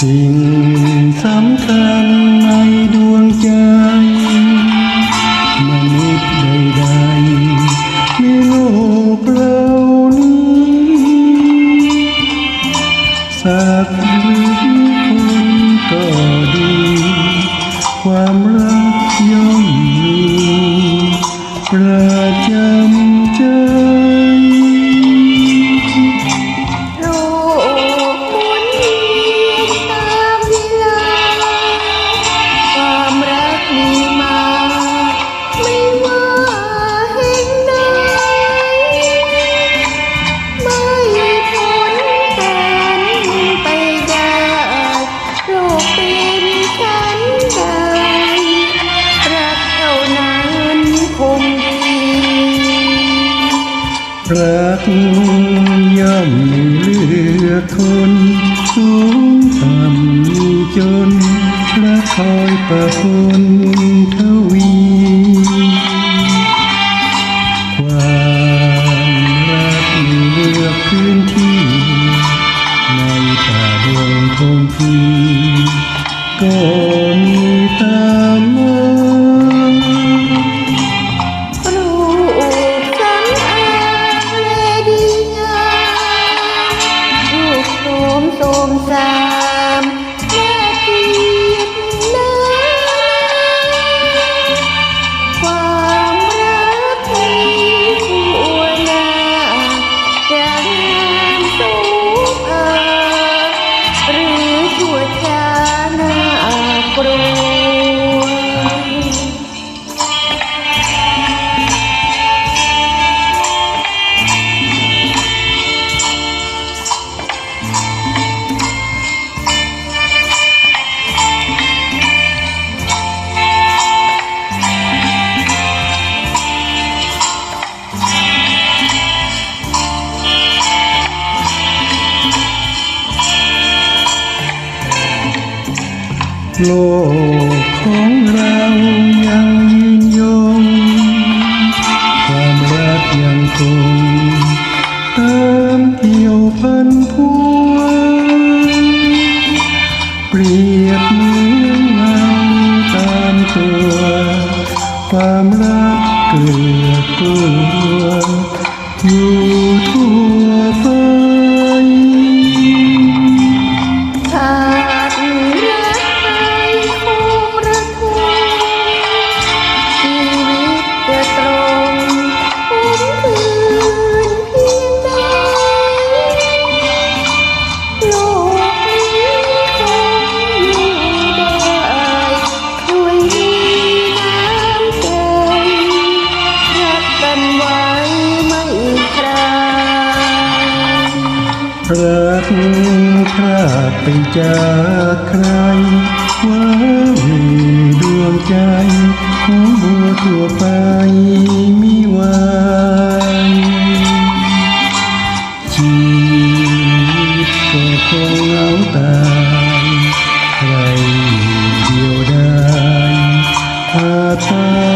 สิ่งสำคัญในดวงใจ มนุษย์ใดๆในโลกเรานี้สักหรือคนก็ดี ความรักย่อมมีประจำ รักย่อมเลือกคนสูงต่ำมีจนและคอยประคุณทวี โสมสามแม่เกียรตินาความรักมีทั่วหน้าจะงามสูงเออหรือชั่วช้าหน้ากรู โลกของเรายังยืนยง ความรักยังคงเตามเกี่ยวพันพัวเปรียบเหมือนเงาตามตัว ความรักเกลือกลัวอยู่ รักพลาดไปจากใคร ว่ามีดวงใจหัวบัวทั่วไปมีไว้ชีวิตก็คงเหงาตายใครเดียวได้อาตา